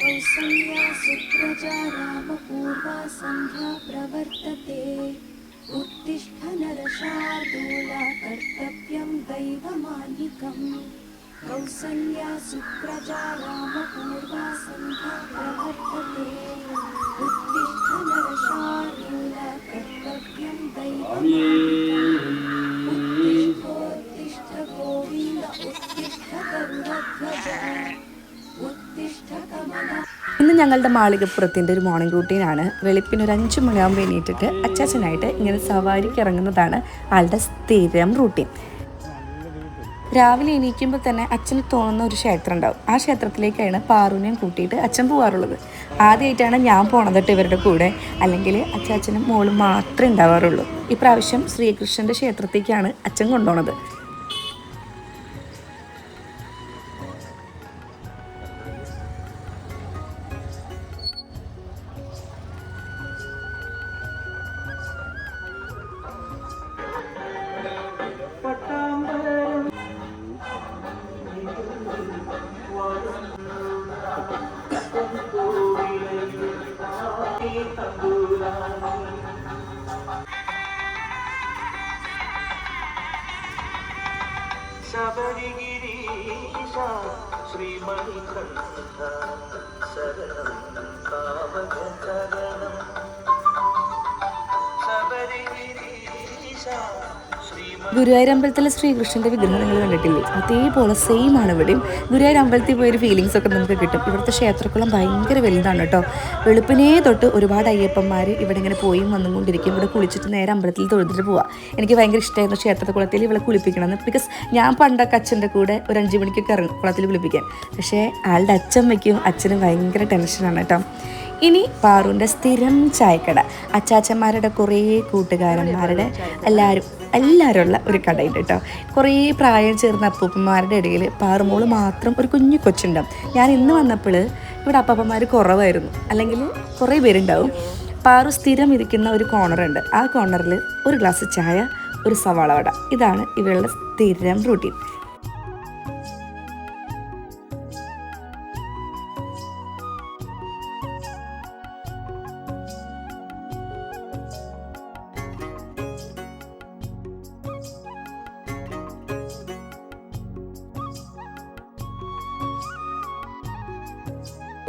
कौसल्या सुप्रजा प्रवर्तते उत्तिष्ठ नरशार्दूला कर्तव्यं दैवमान्निकम् कौसल्या सुप्रजा रामपूर्वा सन्ध्या प्रवर्तते उत्तिष्ठ नरशार्दूला ഞങ്ങളുടെ മാളികപ്പുറത്തിന്റെ ഒരു മോർണിംഗ് റൂട്ടീനാണ് വെളുപ്പിന് ഒരു അഞ്ച് മണിയാകുമ്പോൾ എണീറ്റിട്ട് അച്ചാച്ചനായിട്ട് ഇങ്ങനെ സവാരിക്ക് ഇറങ്ങുന്നതാണ് ആളുടെ സ്ഥിരം റൂട്ടീൻ രാവിലെ എണീക്കുമ്പോൾ തന്നെ അച്ഛന് തോന്നുന്ന ഒരു ക്ഷേത്രം ഉണ്ടാവും. ആ ക്ഷേത്രത്തിലേക്കാണ് പാറുവിനെയും കൂട്ടിയിട്ട് അച്ഛൻ പോകാറുള്ളത് ആദ്യമായിട്ടാണ് ഞാൻ പോണത് കേട്ടോ ഇവരുടെ കൂടെ. അല്ലെങ്കിൽ അച്ചാച്ചനും മോളും മാത്രമേ ഉണ്ടാവാറുള്ളൂ. ഇപ്രാവശ്യം ശ്രീകൃഷ്ണന്റെ ക്ഷേത്രത്തേക്കാണ് അച്ഛൻ കൊണ്ടുപോണത്. ശ്രീമണികണ്ഠ ശരണം ശ്രീമണി ഗുരുവായൂരമ്പലത്തിലെ ശ്രീകൃഷ്ണന്റെ വിഗ്രഹം നിങ്ങൾ കണ്ടിട്ടില്ലേ? അതേപോലെ സെയിം ആണ് ഇവിടെയും. ഗുരുവായൂർ അമ്പലത്തിൽ പോയൊരു ഫീലിങ്സ് ഒക്കെ നമുക്ക് കിട്ടും. ഇവിടുത്തെ ക്ഷേത്രക്കുളം ഭയങ്കര വലുതാണ് കേട്ടോ. വെളുപ്പിനേ തൊട്ട് ഒരുപാട് അയ്യപ്പന്മാർ ഇവിടെ ഇങ്ങനെ പോയി വന്നും കൊണ്ടിരിക്കും ഇവിടെ കുളിച്ചിട്ട് നേരെ അമ്പലത്തിൽ തൊഴുതിട്ട് പോവാം. എനിക്ക് ഭയങ്കര ഇഷ്ടമായിരുന്നു ക്ഷേത്രക്കുളത്തിൽ ഇവിടെ കുളിപ്പിക്കണമെന്ന്. ബിക്കോസ് ഞാൻ പണ്ടൊക്കെ അച്ഛന്റെ കൂടെ ഒരു അഞ്ച് മണിക്കൊക്കെ ഇറങ്ങും കുളത്തിൽ കുളിപ്പിക്കാൻ. പക്ഷേ ആളുടെ അച്ഛമ്മയ്ക്കും അച്ഛനും ഭയങ്കര ടെൻഷനാണ് കേട്ടോ. ഇനി പാറുവിന്റെ സ്ഥിരം ചായക്കട. അച്ചാച്ചന്മാരുടെ കുറേ കൂട്ടുകാരന്മാരുടെ എല്ലാവരും എല്ലാവരും ഉള്ള ഒരു കടയുണ്ട് കേട്ടോ. കുറേ പ്രായം ചേർന്ന അപ്പൂപ്പന്മാരുടെ ഇടയിൽ പാറുമോൾ മാത്രം ഒരു കുഞ്ഞു കൊച്ചുണ്ടാവും. ഞാൻ ഇന്ന് വന്നപ്പോൾ ഇവിടെ അപ്പൂപ്പന്മാർ കുറവായിരുന്നു. അല്ലെങ്കിൽ കുറേ പേരുണ്ടാവും. പാറു സ്ഥിരം ഇരിക്കുന്ന ഒരു കോർണറുണ്ട് ആ കോർണറിൽ ഒരു ഗ്ലാസ് ചായ ഒരു സവാള വട. ഇതാണ് ഇവളുടെ സ്ഥിരം റൂട്ടീൻ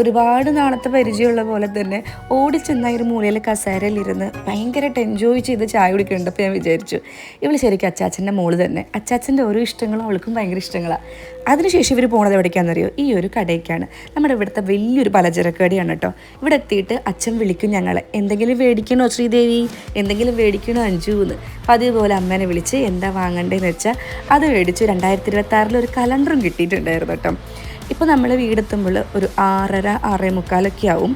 ഒരുപാട് നാളത്തെ പരിചയമുള്ള പോലെ തന്നെ ഓടി ഓടിച്ചെന്ന ഒരു മൂലയിൽ കസേരയിലിരുന്ന് ഭയങ്കരമായിട്ട് എൻജോയ് ചെയ്ത് ചായ കുടിക്കുന്നുണ്ടപ്പോൾ ഞാൻ വിചാരിച്ചു. ഇവൾ ശരിക്കും അച്ചാച്ചന്റെ മോൾ തന്നെ. അച്ചാച്ചന്റെ ഓരോ ഇഷ്ടങ്ങളും അവൾക്കും ഭയങ്കര ഇഷ്ടങ്ങളാണ് അതിനുശേഷം ഇവർ പോണത് എവിടേക്കാണെന്നറിയോ ഈ ഒരു കടയ്ക്കാണ്. നമ്മുടെ ഇവിടുത്തെ വലിയൊരു പലചരക്ക് കടയാണ് കേട്ടോ. ഇവിടെ എത്തിയിട്ട് അച്ഛൻ വിളിക്കും ഞങ്ങളെ. എന്തെങ്കിലും മേടിക്കണോ ശ്രീദേവി? എന്തെങ്കിലും മേടിക്കണോ അഞ്ചു എന്ന്. അപ്പോൾ അതേപോലെ അമ്മേനെ വിളിച്ച് എന്താ വാങ്ങണ്ടേന്ന് വെച്ചാൽ അത് മേടിച്ചു രണ്ടായിരത്തി ഇരുപത്തി ആറിൽ ഒരു കലണ്ടറും കിട്ടിയിട്ടുണ്ടായിരുന്നു കേട്ടോ. ഇപ്പോൾ നമ്മൾ വീടെത്തുമ്പോൾ ഒരു ആറര ആറേ മുക്കാലൊക്കെ ആവും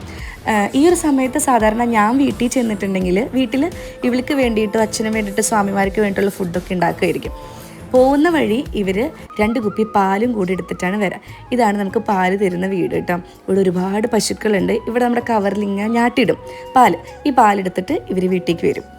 ഈ ഒരു സമയത്ത് സാധാരണ ഞാൻ വീട്ടിൽ ചെന്നിട്ടുണ്ടെങ്കിൽ വീട്ടിൽ ഇവൾക്ക് വേണ്ടിയിട്ട് അച്ഛനും വേണ്ടിയിട്ട് സ്വാമിമാർക്ക് വേണ്ടിയിട്ടുള്ള ഫുഡൊക്കെ ഉണ്ടാക്കുമായിരിക്കും. പോകുന്ന വഴി ഇവർ രണ്ട് കുപ്പി പാലും കൂടി എടുത്തിട്ടാണ് വരാം. ഇതാണ് നമുക്ക് പാൽ തരുന്ന വീട് കേട്ടോ. ഇവിടെ ഒരുപാട് പശുക്കളുണ്ട്. ഇവിടെ നമ്മുടെ കവറിൽ ഇങ്ങനെ ഞാട്ടിടും. പാൽ. ഈ പാലെടുത്തിട്ട് ഇവർ വീട്ടിലേക്ക് വരും.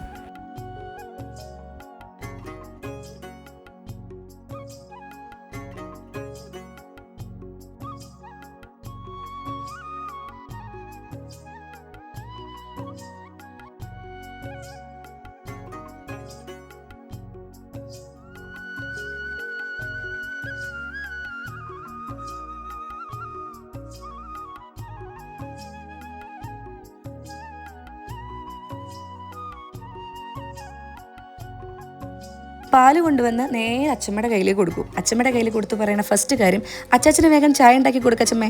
പാൽ കൊണ്ടുവന്ന് നേരെ അച്ഛമ്മയുടെ കയ്യിൽ കൊടുക്കും. അച്ഛമ്മയുടെ കയ്യിൽ കൊടുത്ത് പറയുന്ന ഫസ്റ്റ് കാര്യം അച്ചാച്ചന് വേഗം ചായ ഉണ്ടാക്കി കൊടുക്കച്ചമ്മേ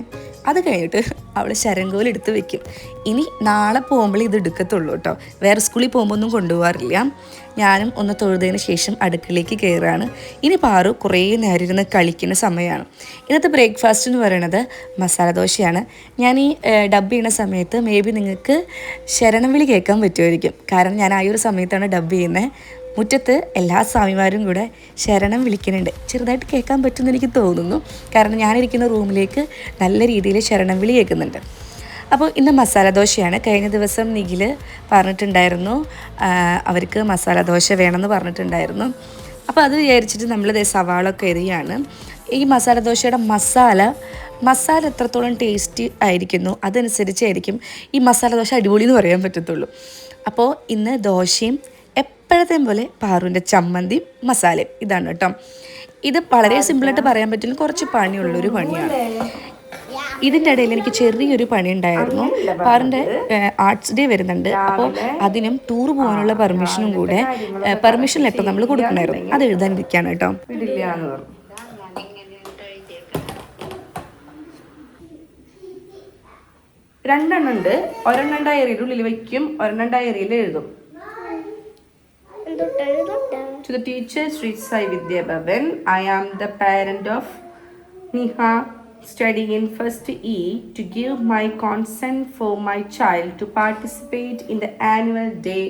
അത് കഴിഞ്ഞിട്ട് അവൾ ശരങ്കോൽ എടുത്ത് വെക്കും. ഇനി നാളെ പോകുമ്പോൾ ഇത് എടുക്കത്തുള്ളൂ കേട്ടോ. വേറെ സ്കൂളിൽ പോകുമ്പോൾ ഒന്നും കൊണ്ടുപോകാറില്ല. ഞാനും ഒന്ന് തൊഴുതതിന് ശേഷം അടുക്കളയിലേക്ക് കയറുകയാണ് ഇനി പാറു കുറേ നേരം ഇരുന്ന് കളിക്കുന്ന സമയമാണ് ഇന്നത്തെ ബ്രേക്ക്ഫാസ്റ്റ് എന്ന് പറയുന്നത് മസാല ദോശയാണ്. ഞാൻ ഈ ഡബ് ചെയ്യുന്ന സമയത്ത് മേ ബി നിങ്ങൾക്ക് ശരണം വിളി കേൾക്കാൻ പറ്റുമായിരിക്കും. കാരണം ഞാൻ ആ ഒരു സമയത്താണ് ഡബ് ചെയ്യുന്നത് മുറ്റത്ത് എല്ലാ സ്വാമിമാരും കൂടെ ശരണം വിളിക്കുന്നുണ്ട്. ചെറുതായിട്ട് കേൾക്കാൻ പറ്റുമെന്ന് എനിക്ക് തോന്നുന്നു. കാരണം ഞാനിരിക്കുന്ന റൂമിലേക്ക് നല്ല രീതിയിൽ ശരണം വിളി കേൾക്കുന്നുണ്ട്. അപ്പോൾ ഇന്ന് മസാല ദോശയാണ്. കഴിഞ്ഞ ദിവസം നിഖിൽ പറഞ്ഞിട്ടുണ്ടായിരുന്നു അവർക്ക് മസാല ദോശ വേണമെന്ന് പറഞ്ഞിട്ടുണ്ടായിരുന്നു. അപ്പോൾ അത് വിചാരിച്ചിട്ട് നമ്മൾ സവാളൊക്കെ എറിയാണ്. ഈ മസാല ദോശയുടെ മസാല മസാല എത്രത്തോളം ടേസ്റ്റി ആയിരിക്കുന്നു അതനുസരിച്ചായിരിക്കും ഈ മസാല ദോശ അടിപൊളി എന്ന് പറയാൻ പറ്റത്തുള്ളൂ. അപ്പോൾ ഇന്ന് ദോശയും എപ്പോഴത്തെയും പോലെ പാറുവിന്റെ ചമ്മന്തിയും മസാലയും ഇതാണ് കേട്ടോ. ഇത് വളരെ സിമ്പിളായിട്ട് പറയാൻ പറ്റുന്ന കുറച്ച് പണിയുള്ളൊരു പണിയാണ്. ഇതിന്റെ ഇടയിൽ എനിക്ക് ചെറിയൊരു പണി ഉണ്ടായിരുന്നു. പാറിന്റെ ആർട്സ് ഡേ വരുന്നുണ്ട്. അപ്പോൾ അതിനും ടൂർ പോകാനുള്ള പെർമിഷനും കൂടെ പെർമിഷൻ ലെറ്റർ നമ്മൾ കൊടുക്കണമായിരുന്നു അത് എഴുതാനിരിക്കുകയാണ് കേട്ടോ. രണ്ടെണ്ണം ഉണ്ട് ഒരെണ്ണം ഡയറിയുടെ ഉള്ളിൽ വയ്ക്കും ഒരെണ്ണം ഡയറിയിൽ എഴുതും. To the teacher, Sri Sai Vidya Bhavan, I am the parent of Niha studying in first E to give my consent for my child to participate in the annual day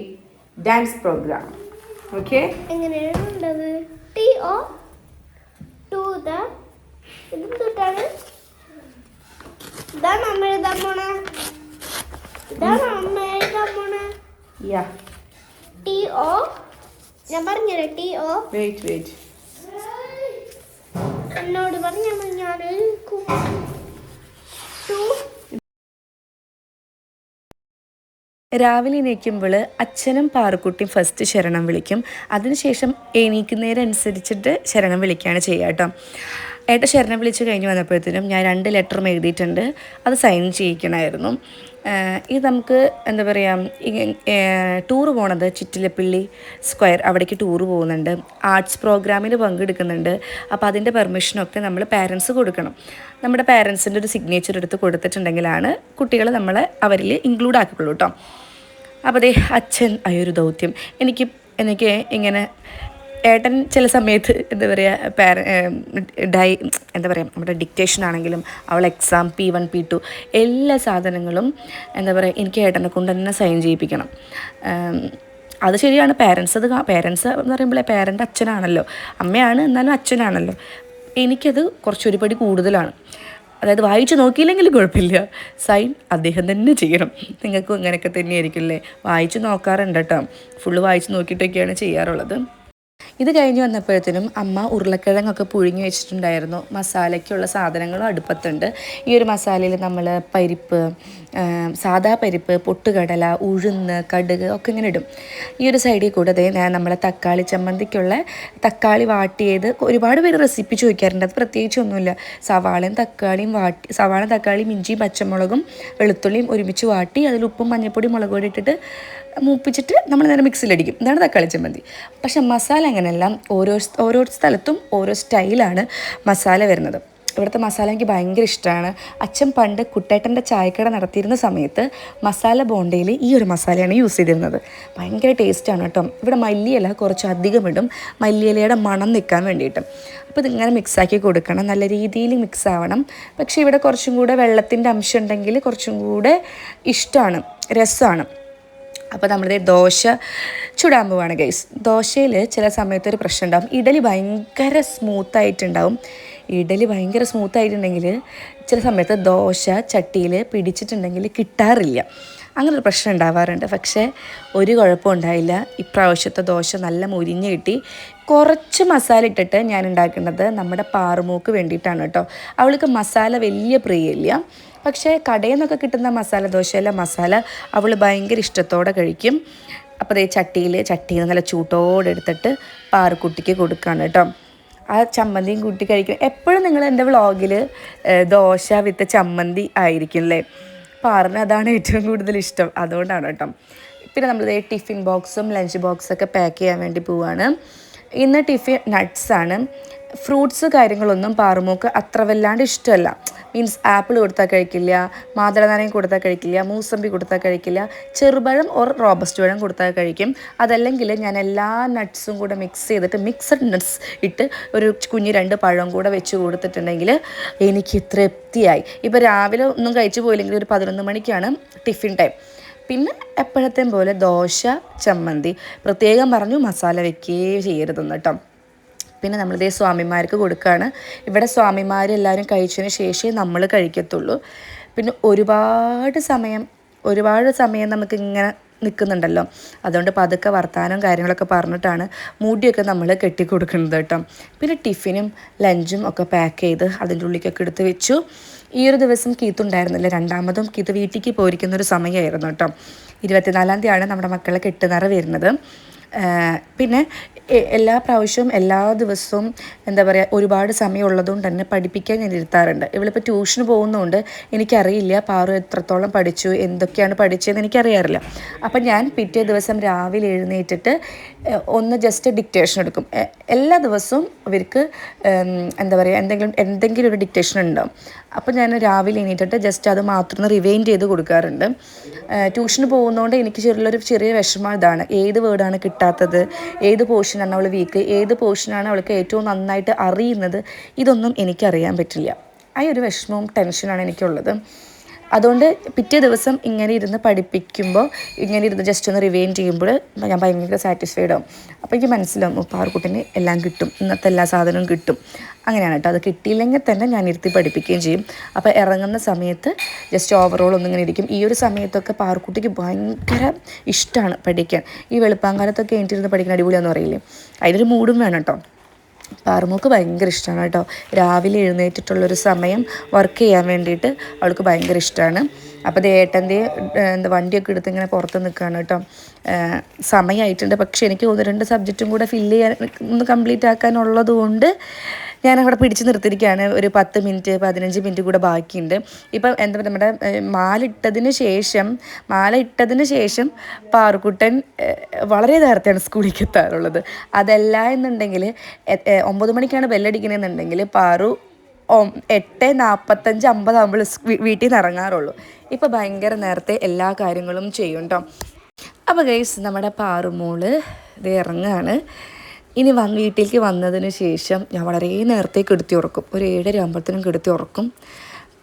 dance program. Okay? എങ്ങനെയാണ് ടി ഒ to the തൊട്ടാണ് ഇതാണ് അമ്മ എഴുതാൻ പോണ ഇതാണ് അമ്മ എഴുതാൻ പോണ Yeah. ടി ഞാൻ പറഞ്ഞുതരാം ടി ഓ. വെയിറ്റ് വെയിറ്റ് എന്നോട് പറഞ്ഞാൽ മതി രാവിലെ എണീക്കുമ്പോൾ അച്ഛനും പാറുക്കുട്ടിയും ഫസ്റ്റ് ശരണം വിളിക്കും. അതിനുശേഷം എണീക്കുന്നതിനനുസരിച്ചിട്ട് ശരണം വിളിക്കുകയാണ് ചെയ്യുക കേട്ടോ. ഏട്ട ശരണം വിളിച്ച് കഴിഞ്ഞ് വന്നപ്പോഴത്തേനും ഞാൻ രണ്ട് ലെറ്ററും എഴുതിയിട്ടുണ്ട്. അത് സൈൻ ചെയ്യിക്കണമായിരുന്നു. ഇത് നമുക്ക് എന്താ പറയുക ടൂറ് പോണത് ചിറ്റിലപ്പള്ളി സ്ക്വയർ അവിടേക്ക് ടൂറ് പോകുന്നുണ്ട്. ആർട്സ് പ്രോഗ്രാമിന് പങ്കെടുക്കുന്നുണ്ട്. അപ്പോൾ അതിന്റെ പെർമിഷനൊക്കെ നമ്മൾ പാരൻസ് കൊടുക്കണം. നമ്മുടെ പാരൻസിന്റെ ഒരു സിഗ്നേച്ചർ എടുത്ത് കൊടുത്തിട്ടുണ്ടെങ്കിലാണ് കുട്ടികൾ നമ്മളെ അവരിൽ ഇൻക്ലൂഡ് ആക്കിക്കൊള്ളൂ കേട്ടോ അപ്പോൾ അതേ അച്ഛൻ ആയൊരു ദൗത്യം. എനിക്ക് എനിക്ക് ഇങ്ങനെ ഏട്ടൻ ചില സമയത്ത് എന്താ പറയുക പാര ഡൈ എന്താ പറയുക നമ്മുടെ ഡിക്റ്റേഷൻ ആണെങ്കിലും അവൾ exam P one P two എല്ലാ സാധനങ്ങളും എന്താ പറയുക എനിക്ക് ഏട്ടനെ കൊണ്ട് തന്നെ സൈൻ ചെയ്യിപ്പിക്കണം. അത് ശരിയാണ്. പേരൻസ് അത് പേരൻസ് എന്ന് പറയുമ്പോൾ പേരന്റ് അച്ഛനാണല്ലോ. അമ്മയാണ് എന്നാലും അച്ഛനാണല്ലോ. എനിക്കത് കുറച്ചൊരു പടി കൂടുതലാണ്. അതായത് വായിച്ചു നോക്കിയില്ലെങ്കിലും കുഴപ്പമില്ല. സൈൻ അദ്ദേഹം തന്നെ ചെയ്യണം. നിങ്ങൾക്കും അങ്ങനെയൊക്കെ തന്നെയായിരിക്കില്ലേ വായിച്ചു നോക്കാറുണ്ട് കേട്ടോ. ഫുള്ള് വായിച്ചു നോക്കിയിട്ടൊക്കെയാണ് ചെയ്യാറുള്ളത്. ഇത് കഴിഞ്ഞ് വന്നപ്പോഴത്തേനും അമ്മ ഉരുളക്കിഴങ്ങൊക്കെ പുഴുങ്ങി വെച്ചിട്ടുണ്ടായിരുന്നു. മസാലയ്ക്കുള്ള സാധനങ്ങളും അടുപ്പത്തുണ്ട്. ഈ ഒരു മസാലയിൽ നമ്മൾ പരിപ്പ് സാദാ പരിപ്പ് പൊട്ടുകടല ഉഴുന്ന് കടുക് ഒക്കെ ഇങ്ങനെ ഇടും. ഈ ഒരു സൈഡിൽ കൂടെ ഞാൻ നമ്മളെ തക്കാളി ചമ്മന്തിക്കുള്ള തക്കാളി വാട്ടിയത് ഒരുപാട് പേര് റെസിപ്പി ചോദിക്കാറുണ്ട്. അത് പ്രത്യേകിച്ച് ഒന്നുമില്ല. സവാളയും തക്കാളിയും വാട്ടി സവാള തക്കാളിയും ഇഞ്ചിയും പച്ചമുളകും വെളുത്തുള്ളിയും ഒരുമിച്ച് വാട്ടി അതിൽ ഉപ്പും മഞ്ഞൾപ്പൊടി മുളക് ഇട്ടിട്ട് മൂപ്പിച്ചിട്ട് നമ്മൾ നേരെ മിക്സിലടിക്കും ഇതാണ് തക്കാളി ചമ്മന്തി. പക്ഷെ മസാല അങ്ങനെയല്ല ഓരോ ഓരോ സ്ഥലത്തും ഓരോ സ്റ്റൈലാണ് മസാല വരുന്നത്. ഇവിടുത്തെ മസാല എനിക്ക് ഭയങ്കര ഇഷ്ടമാണ്. അച്ഛൻ പണ്ട് കുട്ടേട്ടന്റെ ചായക്കട നടത്തിയിരുന്ന സമയത്ത് മസാല ബോണ്ടയിൽ ഈ ഒരു മസാലയാണ് യൂസ് ചെയ്തിരുന്നത്. ഭയങ്കര ടേസ്റ്റാണ് കേട്ടോ. ഇവിടെ മല്ലിയില കുറച്ച് അധികം ഇടും. മല്ലിയിലയുടെ മണം നിൽക്കാൻ വേണ്ടിയിട്ട്. അപ്പോൾ ഇതിങ്ങനെ മിക്സാക്കി കൊടുക്കണം. നല്ല രീതിയിൽ മിക്സ് ആവണം. പക്ഷേ ഇവിടെ കുറച്ചും കൂടെ വെള്ളത്തിന്റെ അംശം ഉണ്ടെങ്കിൽ കുറച്ചും കൂടെ ഇഷ്ടമാണ്. രസമാണ്. അപ്പോൾ നമ്മളിത് ദോശ ചുടാൻ പോവാണ് ഗൈസ് ദോശയിൽ ചില സമയത്ത് ഒരു പ്രശ്നം ഉണ്ടാവും ഇഡലി ഭയങ്കര സ്മൂത്തായിട്ടുണ്ടാവും ഇഡലി ഭയങ്കര സ്മൂത്തായിട്ടുണ്ടെങ്കിൽ ചില സമയത്ത് ദോശ ചട്ടിയിൽ പിടിച്ചിട്ടുണ്ടെങ്കിൽ കിട്ടാറില്ല. അങ്ങനൊരു പ്രശ്നം ഉണ്ടാവാറുണ്ട്. പക്ഷേ ഒരു കുഴപ്പം ഉണ്ടായില്ല. ഇപ്രാവശ്യത്തെ ദോശ നല്ല മുരിഞ്ഞ് കിട്ടി. കുറച്ച് മസാല ഇട്ടിട്ട് ഞാൻ ഉണ്ടാക്കുന്നത് നമ്മുടെ പാറുമൂക്ക് വേണ്ടിയിട്ടാണ് കേട്ടോ. അവൾക്ക് മസാല വലിയ പ്രിയമില്ല. പക്ഷേ കടയിൽ നിന്നൊക്കെ കിട്ടുന്ന മസാല ദോശയിലെ മസാല അവൾ ഭയങ്കര ഇഷ്ടത്തോടെ കഴിക്കും. അപ്പോൾ ദേ ചട്ടിയിൽ ചട്ടിയിൽ നല്ല ചൂട്ടോടെ എടുത്തിട്ട് പാറക്കുട്ടിക്ക് കൊടുക്കുകയാണ് കേട്ടോ. ആ ചമ്മന്തിയും കൂട്ടി കഴിക്കും. എപ്പോഴും നിങ്ങൾ എന്റെ വ്ളോഗിൽ ദോശ വിത്ത് ചമ്മന്തി ആയിരിക്കും അല്ലേ പാറിന് അതാണ് ഏറ്റവും കൂടുതൽ ഇഷ്ടം. അതുകൊണ്ടാണ് കേട്ടോ. പിന്നെ നമ്മൾ ടിഫിൻ ബോക്സും ലഞ്ച് ബോക്സൊക്കെ പാക്ക് ചെയ്യാൻ വേണ്ടി പോവാണ്. ഇന്ന് ടിഫിൻ നട്ട്സ് ആണ് ഫ്രൂട്ട്സ് കാര്യങ്ങളൊന്നും പാറുമോക്ക് അത്ര വല്ലാണ്ട് ഇഷ്ടമല്ല. മീൻസ് ആപ്പിൾ കൊടുത്താൽ കഴിക്കില്ല മാതളനാരങ്ങ കൊടുത്താൽ കഴിക്കില്ല മൂസമ്പി കൊടുത്താൽ കഴിക്കില്ല ചെറുപഴം ഓർ റോബസ്റ്റ് പഴം കൊടുത്താൽ കഴിക്കും. അതല്ലെങ്കിൽ ഞാൻ എല്ലാ നട്ട്സും കൂടെ മിക്സ് ചെയ്തിട്ട് മിക്സഡ് നട്ട്സ് ഇട്ട് ഒരു കുഞ്ഞ് രണ്ട് പഴം കൂടെ വെച്ച് കൊടുത്തിട്ടുണ്ടെങ്കിൽ എനിക്ക് തൃപ്തിയായി. ഇപ്പോൾ രാവിലെ ഒന്നും കഴിച്ചു പോയില്ലെങ്കിൽ ഒരു പതിനൊന്ന് മണിക്കാണ് ടിഫിൻ ടൈം. പിന്നെ എപ്പോഴത്തെയും പോലെ ദോശ ചമ്മന്തി. പ്രത്യേകം പറഞ്ഞു മസാല വെക്കുകയേ ചെയ്യരുതെന്ന് കേട്ടോ. പിന്നെ നമ്മളിതേ സ്വാമിമാർക്ക് കൊടുക്കുകയാണ് ഇവിടെ സ്വാമിമാരെല്ലാവരും കഴിച്ചതിന് ശേഷമേ നമ്മൾ കഴിക്കത്തുള്ളൂ. പിന്നെ ഒരുപാട് സമയം ഒരുപാട് സമയം നമുക്ക് ഇങ്ങനെ നിൽക്കുന്നുണ്ടല്ലോ. അതുകൊണ്ട് പതുക്കെ വർത്താനം കാര്യങ്ങളൊക്കെ പറഞ്ഞിട്ടാണ് മൂടിയൊക്കെ നമ്മൾ കെട്ടി കൊടുക്കുന്നത് കേട്ടോ. പിന്നെ ടിഫിനും ലഞ്ചും ഒക്കെ പാക്ക് ചെയ്ത് അതിന്റെ ഉള്ളിലേക്കൊക്കെ എടുത്ത് വെച്ചു. ഈ ഒരു ദിവസം കീത്തുണ്ടായിരുന്നില്ല രണ്ടാമതും കീത്ത് വീട്ടിലേക്ക് പോയിരിക്കുന്ന ഒരു സമയമായിരുന്നു കേട്ടോ. ഇരുപത്തിനാലാം തീയതിയാണ് നമ്മുടെ മക്കളെ കെട്ടുനിറ വരുന്നത്. പിന്നെ എല്ലാ പ്രാവശ്യവും എല്ലാ ദിവസവും എന്താ പറയുക ഒരുപാട് സമയമുള്ളതുകൊണ്ട് തന്നെ പഠിപ്പിക്കാൻ ഞാൻ ഇരുത്താറുണ്ട്. ഇവളിപ്പോൾ ട്യൂഷന് പോകുന്നതുകൊണ്ട് എനിക്കറിയില്ല പാറു എത്രത്തോളം പഠിച്ചു എന്തൊക്കെയാണ് പഠിച്ചതെന്ന് എനിക്കറിയാറില്ല. അപ്പം ഞാൻ പിറ്റേ ദിവസം രാവിലെ എഴുന്നേറ്റിട്ട് ഒന്ന് ജസ്റ്റ് ഡിക്റ്റേഷൻ എടുക്കും. എല്ലാ ദിവസവും അവർക്ക് എന്താ പറയുക എന്തെങ്കിലും എന്തെങ്കിലും ഒരു ഡിക്റ്റേഷൻ ഉണ്ടാവും. അപ്പോൾ ഞാൻ രാവിലെ എണീറ്റിട്ട് ജസ്റ്റ് അത് മാത്രം ഒന്ന് റിവൈൻഡ് ചെയ്ത് കൊടുക്കാറുണ്ട്. ട്യൂഷന് പോകുന്നതുകൊണ്ട് എനിക്ക് ചെറിയൊരു ചെറിയ വിഷമം ഇതാണ്. ഏത് വേർഡാണ് കിട്ടാത്തത്? ഏത് പോർഷനാണ് അവൾ വീക്ക് ഏത് പോർഷനാണ് അവൾക്ക് ഏറ്റവും നന്നായിട്ട് അറിയുന്നത്? ഇതൊന്നും എനിക്കറിയാൻ പറ്റില്ല. ആ ഒരു വിഷമവും ടെൻഷനാണ് എനിക്കുള്ളത്. അതുകൊണ്ട് പിറ്റേ ദിവസം ഇങ്ങനെ ഇരുന്ന് പഠിപ്പിക്കുമ്പോൾ ഇങ്ങനെ ഇരുന്ന് ജസ്റ്റ് ഒന്ന് റിവൈൻ ചെയ്യുമ്പോൾ ഞാൻ ഭയങ്കര സാറ്റിസ്ഫൈഡ് ആവും. അപ്പോൾ എനിക്ക് മനസ്സിലാവും പാറക്കുട്ടിന് എല്ലാം കിട്ടും ഇന്നത്തെ എല്ലാ സാധനവും കിട്ടും. അങ്ങനെയാണ് കേട്ടോ. അത് കിട്ടിയില്ലെങ്കിൽ തന്നെ ഞാൻ ഇരുത്തി പഠിപ്പിക്കുകയും ചെയ്യും. അപ്പോൾ ഇറങ്ങുന്ന സമയത്ത് ജസ്റ്റ് ഓവറോൾ ഒന്നിങ്ങനെ ഇരിക്കും. ഈ ഒരു സമയത്തൊക്കെ പാറക്കുട്ടിക്ക് ഭയങ്കര ഇഷ്ടമാണ് പഠിക്കാൻ. ഈ വെളുപ്പാങ്കാലത്തൊക്കെ എനിക്കിരുന്ന് പഠിക്കാൻ അടിപൊളിയാണെന്ന് പറയില്ലേ? അതിനൊരു മൂഡും വേണം കേട്ടോ. പാറുമോക്ക് ഭയങ്കര ഇഷ്ടമാണ് കേട്ടോ. രാവിലെ എഴുന്നേറ്റിട്ടുള്ളൊരു സമയം വർക്ക് ചെയ്യാൻ വേണ്ടിയിട്ട് അവൾക്ക് ഭയങ്കര ഇഷ്ടമാണ്. അപ്പോൾ അത് ഏട്ടന്റെ എന്താ വണ്ടിയൊക്കെ എടുത്ത് ഇങ്ങനെ പുറത്ത് നിൽക്കുകയാണ് കേട്ടോ. സമയമായിട്ടുണ്ട് പക്ഷേ എനിക്ക് ഒന്ന് രണ്ട് സബ്ജക്റ്റും കൂടെ ഫില്ല് ചെയ്യാൻ ഒന്ന് കംപ്ലീറ്റ് ആക്കാനുള്ളത് കൊണ്ട് ഞാൻ അവിടെ പിടിച്ച് നിർത്തിയിരിക്കുകയാണ്. ഒരു പത്ത് മിനിറ്റ് പതിനഞ്ച് മിനിറ്റ് കൂടെ ബാക്കിയുണ്ട്. ഇപ്പം എന്താ പറയുക നമ്മുടെ മാലിട്ടതിന് ശേഷം മാല ഇട്ടതിന് ശേഷം പാറുക്കുട്ടൻ വളരെ നേരത്തെയാണ് സ്കൂളിലേക്ക് എത്താറുള്ളത്. അതല്ല എന്നുണ്ടെങ്കിൽ ഒമ്പത് മണിക്കാണ് ബെല്ലടിക്കണമെന്നുണ്ടെങ്കിൽ പാറു എട്ട് നാൽപ്പത്തഞ്ച് അമ്പതാകുമ്പോൾ വീട്ടിൽ നിന്ന് ഇറങ്ങാറുള്ളൂ. ഇപ്പോൾ ഭയങ്കര നേരത്തെ എല്ലാ കാര്യങ്ങളും ചെയ്യും കേട്ടോ. അപ്പോൾ ഗൈസ് നമ്മുടെ പാറുമോൾ ഇത് ഇറങ്ങുകയാണ് ഇനി വന്ന് വീട്ടിലേക്ക് വന്നതിന് ശേഷം ഞാൻ വളരെ നേരത്തെ കെടുത്തി ഉറക്കും. ഒരു ഏഴര ആകുമ്പോഴത്തേനും കെടുത്തി ഉറക്കും.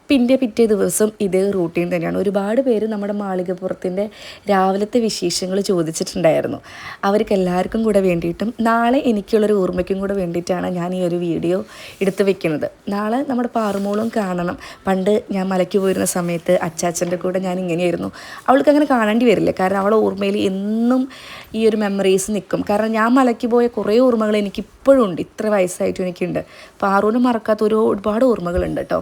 പിന്നെ പിറ്റേ ദിവസം ഇതേ റൂട്ടീൻ തന്നെയാണ്. ഒരുപാട് പേര് നമ്മുടെ മാളികപ്പുറത്തിന്റെ രാവിലത്തെ വിശേഷങ്ങൾ ചോദിച്ചിട്ടുണ്ടായിരുന്നു. അവർക്ക് എല്ലാവർക്കും കൂടെ വേണ്ടിയിട്ടും നാളെ എനിക്കുള്ളൊരു ഓർമ്മയ്ക്കും കൂടെ വേണ്ടിയിട്ടാണ് ഞാൻ ഈ ഒരു വീഡിയോ എടുത്ത് വെക്കുന്നത്. നാളെ നമ്മുടെ പാറുമോളും കാണണം. പണ്ട് ഞാൻ മലയ്ക്ക് പോയിരുന്ന സമയത്ത് അച്ചാച്ചന്റെ കൂടെ ഞാൻ ഇങ്ങനെയായിരുന്നു. അവൾക്ക് അങ്ങനെ കാണേണ്ടി വരില്ല. കാരണം അവളെ ഓർമ്മയിൽ എന്നും ഈ ഒരു മെമ്മറീസ് നിൽക്കും. കാരണം ഞാൻ മലയ്ക്ക് പോയ കുറേ ഓർമ്മകൾ എനിക്ക് ഇപ്പോഴും ഉണ്ട്. ഇത്ര വയസ്സായിട്ടും എനിക്കുണ്ട്. പാറൂന് മറക്കാത്ത ഒരു ഒരുപാട് ഓർമ്മകളുണ്ട് കേട്ടോ.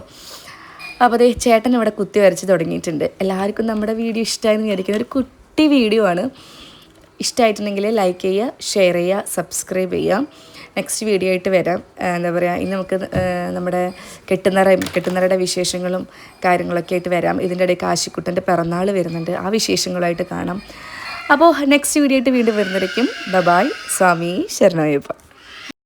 അപ്പോൾ അതേ ചേട്ടൻ ഇവിടെ കുത്തി വരച്ച് തുടങ്ങിയിട്ടുണ്ട്. എല്ലാവർക്കും നമ്മുടെ വീഡിയോ ഇഷ്ടമായെന്ന് വിചാരിക്കുന്ന ഒരു കുട്ടി വീഡിയോ ആണ്. ഇഷ്ടമായിട്ടുണ്ടെങ്കിൽ ലൈക്ക് ചെയ്യുക ഷെയർ ചെയ്യുക സബ്സ്ക്രൈബ് ചെയ്യുക. നെക്സ്റ്റ് വീഡിയോ ആയിട്ട് വരാം. എന്താ പറയുക ഇനി നമുക്ക് നമ്മുടെ കെട്ടുന്നറ കെട്ടുന്നറയുടെ വിശേഷങ്ങളും കാര്യങ്ങളൊക്കെ ആയിട്ട് വരാം. ഇതിന്റെ ഇടയ്ക്ക് ആശിക്കുട്ടന്റെ പിറന്നാൾ വരുന്നുണ്ട്. ആ വിശേഷങ്ങളായിട്ട് കാണാം. അപ്പോൾ നെക്സ്റ്റ് വീഡിയോ ആയിട്ട് വീണ്ടും വരുന്നതായിരിക്കും ബബായ് സ്വാമി ശരണയ്യപ്പ.